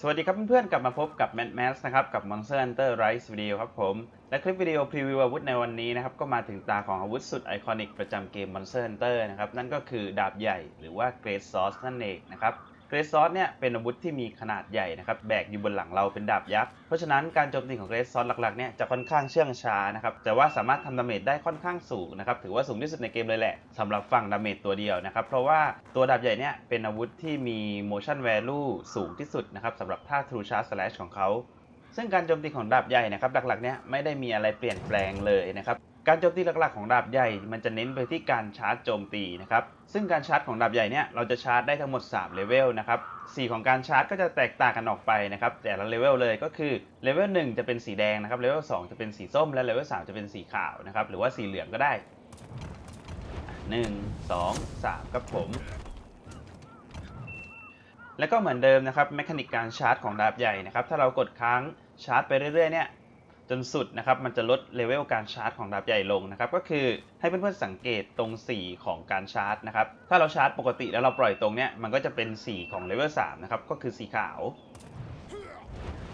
สวัสดีครับเพื่อนๆ กลับมาพบกับ Mad Max นะครับ กับ Monster Hunter Rise Video ครับผม และคลิปวิดีโอพรีวิวอาวุธในวันนี้นะครับ ก็มาถึงตาของอาวุธสุดไอคอนิกประจำเกม Monster Hunter นะครับ นั่นก็คือดาบใหญ่หรือว่า Great Sword นั่นเองนะครับ Great Sword เนี่ยเป็นอาวุธที่มีขนาดใหญ่นะครับแบกอยู่บนหลังเราเป็นดาบยักษ์ เพราะฉะนั้นการโจมตีของ Great Sword หลักๆเนี่ยจะค่อนข้างเชื่องช้านะครับแต่ว่าสามารถทำดาเมจได้ค่อนข้างสูงนะครับถือว่าสูงที่สุดในเกมเลยแหละสำหรับฝั่งดาเมจตัวเดียวนะครับเพราะว่าตัวดาบใหญ่เนี่ยเป็นอาวุธที่มี motion value สูงที่สุดนะครับสำหรับท่า True Charge Slash ของเขาซึ่งการโจมตีของดาบใหญ่นะครับหลักๆเนี่ยไม่ได้มีอะไรเปลี่ยนแปลงเลยนะครับ การโจมตีหลักๆของดาบใหญ่ มันจะเน้นไปที่การชาร์จโจมตีนะครับ ซึ่งการชาร์จของดาบใหญ่เนี่ยเราจะชาร์จได้ทั้งหมด3เลเวลนะครับสีของการชาร์จก็จะแตกต่างกันออกไปนะครับ แต่ละเลเวลเลยก็คือเลเวล1จะเป็นสีแดงนะครับเลเวล2จะเป็นสีส้มและเลเวล3จะเป็นสีขาวนะครับหรือว่าสีเหลืองก็ได้ 1 2 3ครับผมแล้วก็เหมือนเดิมนะครับแมคานิกการชาร์จของดาบใหญ่นะครับถ้าเรากดค้างชาร์จไปเรื่อยๆเนี่ย จนสุดนะครับมันจะลดเลเวลการชาร์จของดาบใหญ่ลงนะครับก็คือให้เพื่อนๆสังเกตตรงสีของการชาร์จนะครับถ้าเราชาร์จปกติแล้วเราปล่อยตรงเนี้ยมันก็จะเป็นสีของเลเวล3นะครับก็คือสีขาว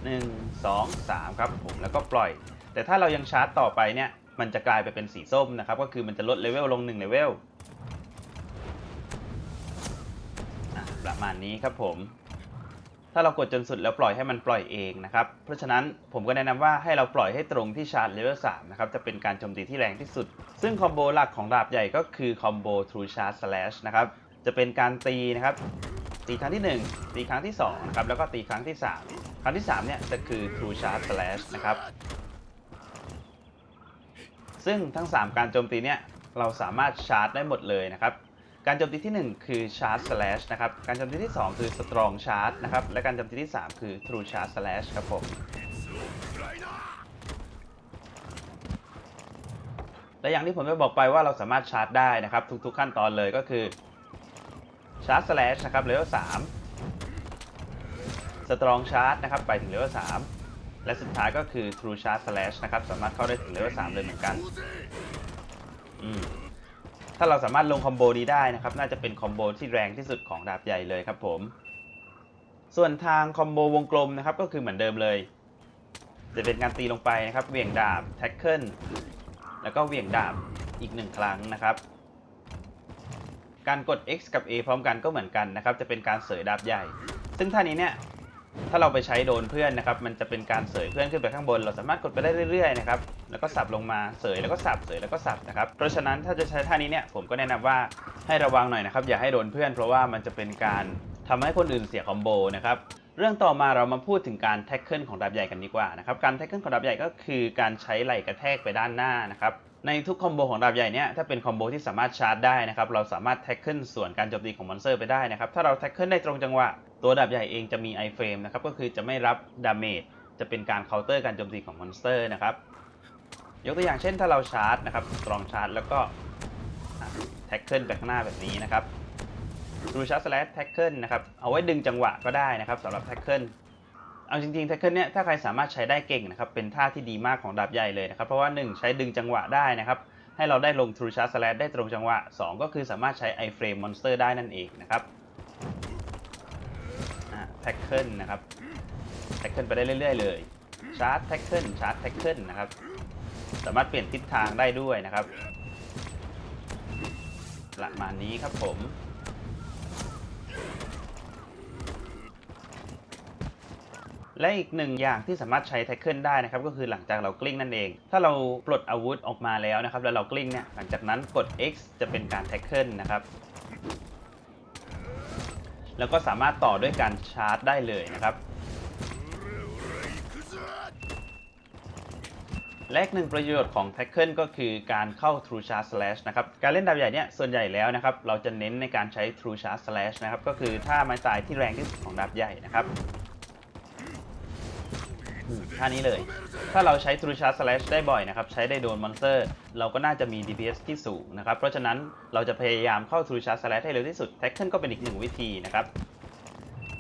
1 2 3ครับผมแล้วก็ปล่อย แต่ถ้าเรายังชาร์จต่อไปเนี่ยมันจะกลายไปเป็นสีส้มนะครับก็คือมันจะลดเลเวลลง1เลเวลประมาณนี้ครับผม ถ้าเรากดจนสุดแล้วปล่อยให้มันปล่อยเองนะครับ เพราะฉะนั้นผมก็แนะนำว่าให้เราปล่อยให้ตรงที่ชาร์จเลเวล3นะครับ จะเป็นการโจมตีที่แรงที่สุด ซึ่งคอมโบหลักของดาบใหญ่ก็คือคอมโบ True Charge Slash นะครับ จะเป็นการตีนะครับ ตีครั้งที่ 1 ตีครั้งที่2นะครับ แล้วก็ตีครั้งที่ 3 ครั้งที่ 3 เนี่ยจะคือ True Charge Slash นะครับ ซึ่งทั้ง 3 การโจมตีเนี่ยเราสามารถชาร์จได้หมดเลยนะครับ การโจมตีที่ 1 คือ Charge Slash นะครับ การโจมตีที่ 2 คือ Strong Charge นะครับ และการโจมตีที่ 3 คือ True Charge Slash ครับผม และอย่างที่ผมได้บอกไปว่าเราสามารถชาร์จได้นะครับ ทุกๆขั้นตอนเลยก็คือ Charge Slash นะครับเลเวล3 Strong Charge นะครับไปถึงเลเวล3และสุดท้ายก็คือ True Charge Slash นะครับสามารถเข้าได้ถึงเลเวล3เลยเหมือนกัน อืม ถ้าเราสามารถลงคอมโบนี้ได้นะครับ น่าจะเป็นคอมโบที่แรงที่สุดของดาบใหญ่เลยครับผม ส่วนทางคอมโบวงกลมนะครับก็คือเหมือนเดิมเลย จะเป็นการตีลงไปนะครับเหวี่ยงดาบแท็กเกิลแล้วก็เหวี่ยงดาบอีกหนึ่งครั้งนะครับ การกด X กับ A พร้อมกันก็เหมือนกันนะครับ จะเป็นการเสยดาบใหญ่ ซึ่งท่านี้เนี่ยถ้าเราไปใช้โดนเพื่อนนะครับ มันจะเป็นการเสยเพื่อนขึ้นไปข้างบน เราสามารถกดไปได้เรื่อยๆนะครับ แล้วก็สับลงมาเสยแล้วก็สับเสยแล้วก็สับนะครับเพราะฉะนั้นถ้าจะใช้ท่านี้เนี่ยผมก็แนะนำว่าให้ระวังหน่อยนะครับอย่าให้โดนเพื่อน เพราะว่ามันจะเป็นการทำให้คนอื่นเสียคอมโบนะครับเรื่องต่อมาเรามาพูดถึงการแท็กเกิลของดาบใหญ่กันดีกว่านะครับการแท็กเกิลของดาบใหญ่ก็คือการใช้ไหล่กระแทกไปด้านหน้านะครับในทุกคอมโบของดาบใหญ่เนี่ยถ้าเป็นคอมโบที่สามารถชาร์จได้นะครับเราสามารถแท็กเกิลส่วนการโจมตีของมอนสเตอร์ไปได้นะครับถ้าเราแท็กเกิลได้ตรงจังหวะตัวดาบใหญ่เองจะมีไอเฟรมนะครับก็คือจะไม่รับดาเมจจะเป็นการเคาน์เตอร์การโจมตีของมอนสเตอร์นะครับ ยกตัวอย่างเช่นถ้าเราชาร์จนะครับตรองชาร์จแล้วก็แท็กเกิลไปข้างหน้าแบบนี้นะครับดูชาร์จสแลชแท็กเกิลนะครับเอาไว้ดึงจังหวะก็ได้นะครับสำหรับแท็กเกิลเอาจริงๆแท็กเกิลเนี่ยถ้าใครสามารถใช้ได้เก่งนะครับเป็นท่าที่ดีมากของดาบใหญ่เลยนะครับเพราะว่า 1 ใช้ดึงจังหวะได้นะครับให้เราได้ลง True Charge Slash ได้ตรงจังหวะ 2 ก็คือสามารถใช้ iframe monster ได้นั่นเองนะครับแท็กเกิลนะครับแท็กเกิลไปได้เรื่อยๆเลยชาร์จแท็กเกิลชาร์จแท็กเกิลนะครับ สามารถเปลี่ยนทิศทางได้ด้วยนะครับประมาณนี้ครับผม และอีกหนึ่งอย่างที่สามารถใช้แท็กเกิลได้นะครับ ก็คือหลังจากเรากลิ้งนั่นเอง ถ้าเราปลดอาวุธออกมาแล้วนะครับ แล้วเรากลิ้งเนี่ยหลังจากนั้นกด X จะเป็นการแท็กเกิลนะครับ แล้วก็สามารถต่อด้วยการชาร์จได้เลยนะครับ และอีกหนึ่งประโยชน์ของ Tackle ก็คือการเข้า True Charge Slash นะครับการเล่นดาบใหญ่เนี่ยส่วนใหญ่แล้วนะครับเราจะเน้นในการใช้ True Charge Slash นะครับก็คือท่าไม้ตายที่แรงที่สุดของดาบใหญ่นะครับท่านี้เลย ถ้าเราใช้ True Charge Slash ได้บ่อยนะครับใช้ได้โดนมอนสเตอร์ เราก็น่าจะมี DPS ที่สูงนะครับเพราะฉะนั้นเราจะพยายามเข้า True Charge Slash ให้เร็วที่สุด Tackle ก็เป็นอีกหนึ่งวิธีนะครับ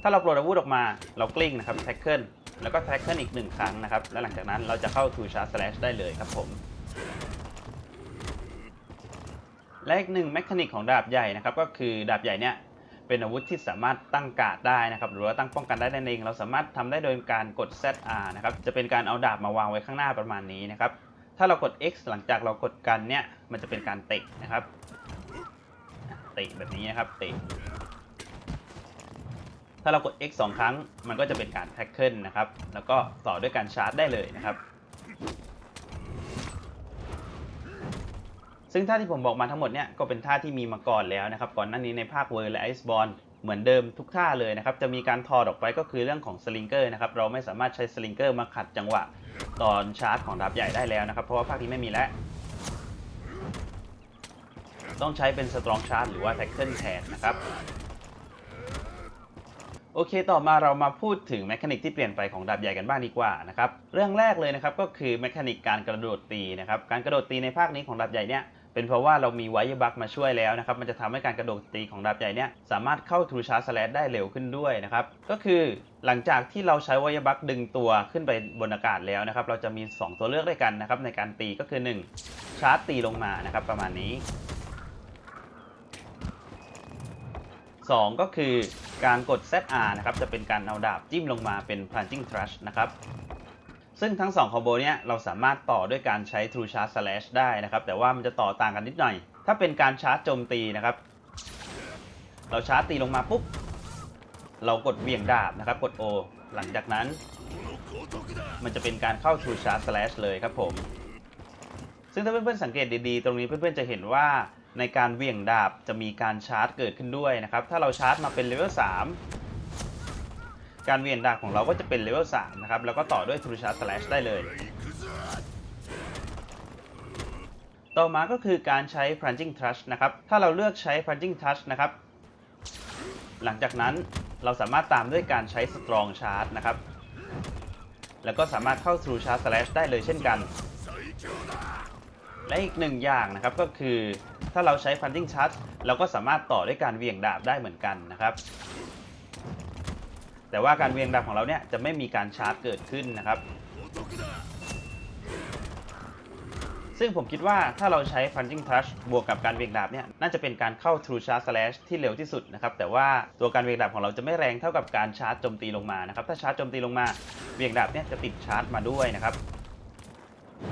ถ้าเราปลดอาวุธออกมาเรากลิ้งนะครับ Tackle แล้วก็ Tackle อีกหนึ่งครั้งนะครับ และหลังจากนั้นเราจะเข้า True Charge Slash ได้เลยครับผมและอีกหนึ่งแมคานิกของดาบใหญ่นะครับก็คือดาบใหญ่เนี่ยเป็นอาวุธที่สามารถตั้งการ์ดได้นะครับหรือว่าตั้งป้องกันได้นั่นเอง เราสามารถทำได้โดยการกด ZR นะครับจะเป็นการเอาดาบมาวางไว้ข้างหน้าประมาณนี้นะครับถ้าเรากด X หลังจากเรากดกันเนี่ยมันจะเป็นการเตะนะครับเตะแบบนี้นะครับเตะ ถ้าเรากด X สองครั้ง มันก็จะเป็นการแท็กเกิลนะครับ แล้วก็ต่อด้วยการชาร์จได้เลยนะครับ ซึ่งท่าที่ผมบอกมาทั้งหมดเนี่ยก็เป็นท่าที่มีมาก่อนแล้วนะครับ ก่อนหน้านี้ในภาคเวอร์และไอซ์บอลเหมือนเดิมทุกท่าเลยนะครับ จะมีการถอดออกไปก็คือเรื่องของสลิงเกอร์นะครับ เราไม่สามารถใช้สลิงเกอร์มาขัดจังหวะตอนชาร์จของดาบใหญ่ได้แล้วนะครับ เพราะว่าภาคนี้ไม่มีแล้ว ต้องใช้เป็นสตรองชาร์จหรือว่าแท็กเกิลแทนนะครับ โอเค ต่อมาเรามาพูดถึงแมคานิกที่เปลี่ยนไปของดาบใหญ่กันบ้างดีกว่านะครับ เรื่องแรกเลยนะครับก็คือแมคานิกการกระโดดตีนะครับ การกระโดดตีในภาคนี้ของดาบใหญ่เนี่ยเป็นเพราะว่าเรามีไวบักมาช่วยแล้วนะครับ มันจะทำให้การกระโดดตีของดาบใหญ่เนี่ยสามารถเข้าทรูชาร์สแลได้เร็วขึ้นด้วยนะครับ ก็คือหลังจากที่เราใช้ไวบักดึงตัวขึ้นไปบนอากาศแล้วนะครับ เราจะมี 2 ตัวเลือกด้วยกันนะครับในการตีก็คือ 1 ชาร์จตีลงมานะครับประมาณนี้ 2 ก็คือ การกด ZR นะครับจะเป็นการเอาดาบจิ้มลงมาเป็น plunging thrust นะครับ ซึ่งทั้ง2คอมโบเนี้ยเราสามารถต่อด้วยการใช้ true charge slash ได้นะครับ แต่ว่ามันจะต่อต่างกันนิดหน่อย ถ้าเป็นการชาร์จโจมตีนะครับ เราชาร์จตีลงมาปุ๊บ เรากดเวี่ยงดาบนะครับ กด O หลังจากนั้น มันจะเป็นการเข้า true charge slash เลยครับผม ซึ่งถ้าเพื่อนๆสังเกตดีๆ ตรงนี้เพื่อนๆจะเห็นว่า ในการเวี่ยงดาบจะมีการชาร์จเกิดขึ้นด้วยนะครับ ถ้าเราชาร์จมาเป็นเลเวล3การเวี่ยงดาบของเราก็จะเป็นเลเวล3นะครับ แล้วก็ต่อด้วย True Charge Slash ได้เลย ต่อมาก็คือการใช้ Plunging Thrust นะครับ ถ้าเราเลือกใช้ Plunging Thrust นะครับ หลังจากนั้นเราสามารถตามด้วยการใช้ Strong Charge นะครับ แล้วก็สามารถเข้า True Charge Slash ได้เลยเช่นกัน และอีกหนึ่งอย่างนะครับก็คือถ้าเราใช้ Punching Charge เราก็สามารถต่อด้วยการเวียงดาบได้เหมือนกันนะครับ แต่ว่าการเวียงดาบของเราเนี่ยจะไม่มีการชาร์จเกิดขึ้นนะครับ ซึ่งผมคิดว่าถ้าเราใช้ Punching Touch บวกกับการเวียงดาบเนี่ยน่าจะเป็นการเข้า True Charge Slash ที่เร็วที่สุดนะครับแต่ว่าตัวการเวียงดาบของเราจะไม่แรงเท่ากับการชาร์จโจมตีลงมานะครับถ้าชาร์จโจมตีลงมาเวียงดาบเนี่ยจะติดชาร์จมาด้วยนะครับ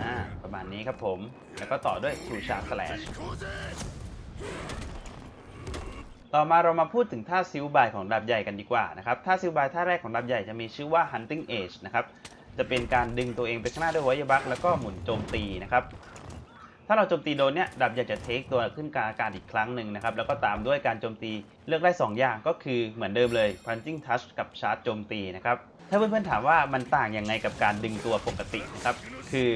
อ่าประมาณนี้ครับผม แล้วก็ต่อด้วย True Sharp Slash ต่อมาเรามาพูดถึงท่าซิลบายของดาบใหญ่กันดีกว่านะครับ ท่าซิลบายท่าแรกของดาบใหญ่จะมีชื่อว่า Hunting Edge นะครับ จะเป็นการดึงตัวเองไปข้างหน้าด้วยไวยบักแล้วก็หมุนโจมตีนะครับ ถ้าเราโจมตีโดนเนี่ยดาบใหญ่จะเทคตัวขึ้นกลางอากาศอีกครั้งหนึ่งนะครับ แล้วก็ตามด้วยการโจมตีเลือกได้ 2 อย่างก็คือเหมือนเดิมเลย Punching Touch กับชาร์จโจมตีนะครับ ถ้าเพื่อนๆถามว่ามันต่างยังไงกับการดึงตัวปกตินะครับ คือ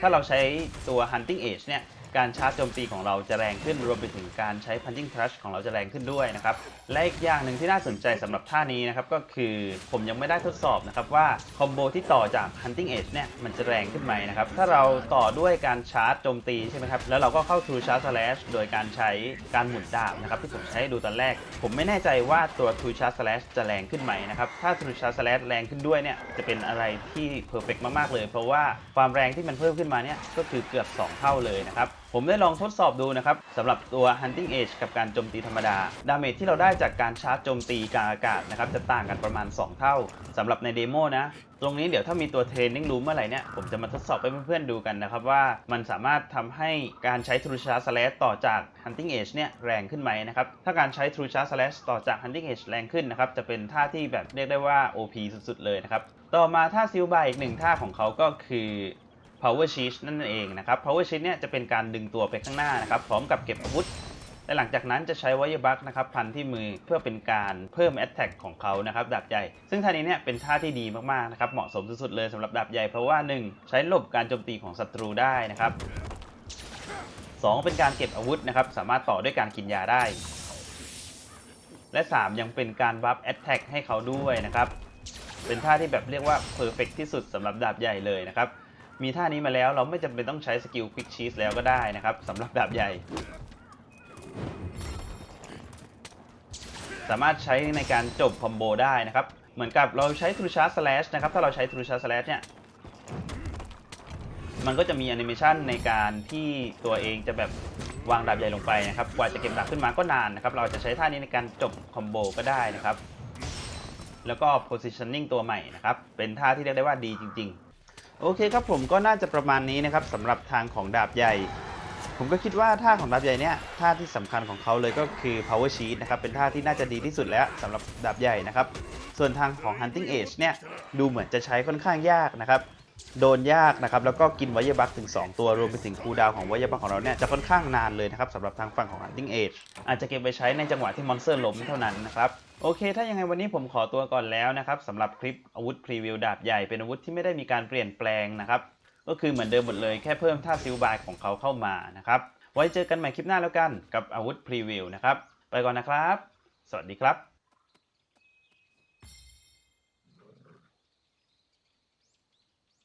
ถ้าเราใช้ตัว Hunting age เนี่ย การชาร์จโจมตีของเราจะแรงขึ้น รวมไปถึงการใช้ Punching Touch ของเราจะแรงขึ้นด้วยนะครับ และอีกอย่างหนึ่งที่น่าสนใจสำหรับท่านี้นะครับ ก็คือผมยังไม่ได้ทดสอบนะครับว่าคอมโบที่ต่อจาก Hunting Edge เนี่ยมันจะแรงขึ้นไหมนะครับ ถ้าเราต่อด้วยการชาร์จโจมตีใช่ไหมครับ แล้วเราก็เข้า True Charge Slash โดยการใช้การหมุนดาบนะครับที่ผมใช้ดูตอนแรก ผมไม่แน่ใจว่าตัว True Charge Slash จะแรงขึ้นไหมนะครับ ถ้า True Charge Slash แรงขึ้นด้วยเนี่ยจะเป็นอะไรที่เพอร์เฟกมากๆเลย เพราะว่าความแรงที่มันเพิ่มขึ้นมาเนี่ยก็คือเกือบ 2 เท่าเลยนะครับ ผมได้ลองทดสอบดูนะครับสำหรับตัว Hunting Edge กับการโจมตีธรรมดา ดาเมจที่เราได้จากการชาร์จโจมตีกลางอากาศนะครับจะต่างกันประมาณ 2 เท่าสำหรับในเดโมนะ ตรงนี้เดี๋ยวถ้ามีตัวเทรนนิ่งรูมเมื่อไหร่เนี่ย ผมจะมาทดสอบให้เพื่อนๆดูกันนะครับ ว่ามันสามารถทำให้การใช้ True Charge Slash ต่อจาก Hunting Edge เนี่ยแรงขึ้นไหมนะครับ ถ้าการใช้ True Charge Slash ต่อจาก Hunting Edge แรงขึ้นนะครับจะเป็นท่าที่แบบเรียกได้ว่า OP สุดๆเลยนะครับต่อมาท่าซิลบายอีกหนึ่งท่าของเขาก็คือ power shift นั่นเองนะครับ power shift เนี่ยจะเป็นการดึงตัวไปข้างหน้านะครับ พร้อมกับเก็บอาวุธ และหลังจากนั้นจะใช้วายบักนะครับพันที่มือเพื่อเป็นการเพิ่ม attack ของเขานะครับดาบใหญ่ ซึ่งท่านี้เนี่ยเป็นท่าที่ดีมากๆนะครับเหมาะสมสุดๆเลยสำหรับดาบใหญ่เพราะว่า 1 ใช้หลบการโจมตีของศัตรูได้นะครับ2เป็นการเก็บอาวุธนะครับ สามารถต่อด้วยการกินยาได้ และ 3 ยังเป็นการบัฟ attack ให้เขาด้วยนะครับ เป็นท่าที่แบบเรียกว่า perfect ที่สุดสำหรับดาบใหญ่เลยนะครับ มีท่านี้มาแล้วเราไม่จำเป็นต้องใช้สกิล quick cheese แล้วก็ได้นะครับสำหรับดาบใหญ่ สามารถใช้ในการจบคอมโบได้นะครับ เหมือนกับเราใช้ True Charge Slash นะครับ ถ้าเราใช้ True Charge Slash เนี่ย มันก็จะมีแอนิเมชันในการที่ตัวเองจะแบบวางดาบใหญ่ลงไปนะครับ กว่าจะเก็บดาบขึ้นมาก็นานนะครับ เราจะใช้ท่านี้ในการจบคอมโบก็ได้นะครับ แล้วก็ positioning ตัวใหม่นะครับ เป็นท่าที่เรียกได้ว่าดีจริง ๆ โอเคครับผมก็น่าจะประมาณนี้นะครับสำหรับทางของดาบใหญ่ ผมก็คิดว่าท่าของดาบใหญ่เนี่ยท่าที่สำคัญของเขาเลยก็คือ power sheet นะครับเป็นท่าที่น่าจะดีที่สุดแล้วสำหรับดาบใหญ่นะครับส่วนทางของ hunting age เนี่ยดูเหมือนจะใช้ค่อนข้างยากนะครับ โดนยากนะครับแล้วก็กินไวยบักถึง 2 ตัวรวมไปถึงคูดาวของไวยบักของเราเนี่ยจะค่อนข้างนานเลยนะครับสำหรับทางฝั่งของ hunting age อาจจะเก็บไปใช้ในจังหวะที่มอนสเตอร์ล้มเท่านั้นนะครับโอเค ถ้ายังไงวันนี้ผมขอตัวก่อนแล้วนะครับสำหรับคลิปอาวุธพรีวิวดาบใหญ่เป็นอาวุธที่ไม่ได้มีการเปลี่ยนแปลงนะครับก็คือเหมือนเดิมหมดเลยแค่เพิ่มท่าซิลบายของเขาเข้ามานะครับไว้เจอกันใหม่คลิปหน้าแล้วกันกับอาวุธพรีวิวนะครับไปก่อนนะครับ สวัสดีครับ